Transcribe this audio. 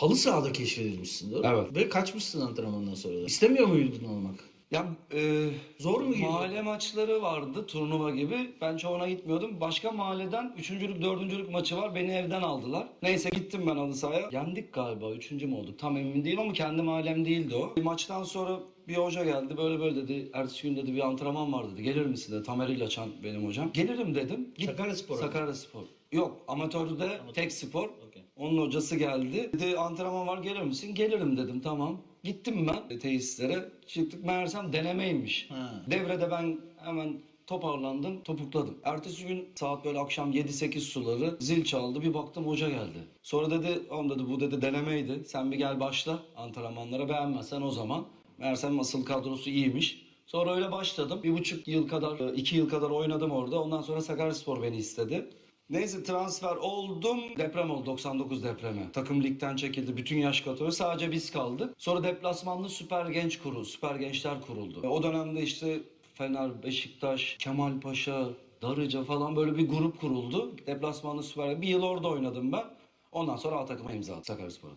halı sahada keşfedilmişsin doğru mu? Evet. Ve kaçmışsın antrenmandan sonra da. İstemiyor muydun olmak? Ya e, Zor mu geliyor? Mahalle maçları vardı turnuva gibi. Ben çoğuna gitmiyordum. Başka mahalleden üçüncülük, dördüncülük maçı var. Beni evden aldılar. Neyse gittim ben halı sahaya. Yendik galiba. Üçüncü mü olduk? Tam emin değilim ama kendi mahallem değildi o. Bir maçtan sonra bir hoca geldi. Böyle böyle dedi. Ertesi gün dedi bir antrenman var dedi. Gelir misin dedi. Tamer İlaçan benim hocam. Gelirim dedim. Git. Sakaryaspor abi. Sakaryaspor. Yok amatörde tek spor. Okey. Onun hocası geldi. Dedi antrenman var gelir misin? Gelirim dedim tamam. Gittim ben tesislere. Çıktık meğersem denemeymiş. Ha. Devrede ben hemen toparlandım, topukladım. Ertesi gün saat böyle akşam 7-8 suları zil çaldı. Bir baktım hoca geldi. Sonra dedi, oğlum dedi bu dedi denemeydi. Sen bir gel başla antrenmanlara beğenmezsen o zaman. Meğersem asıl kadrosu iyiymiş. Sonra öyle başladım. Bir buçuk yıl kadar, iki yıl kadar oynadım orada. Ondan sonra Sakaryaspor beni istedi. Neyse transfer oldum. Deprem oldu 99 depremi. Takım ligden çekildi. Bütün yaş kategori sadece biz kaldık. Sonra deplasmanlı Süper Genç kurulu, Süper Gençler kuruldu. E, O dönemde işte Fener, Beşiktaş, Kemal Paşa, Darıca falan böyle bir grup kuruldu. Deplasmanlı Süper Bir yıl orada oynadım ben. Ondan sonra A takıma imza attı Sakaryaspor'a.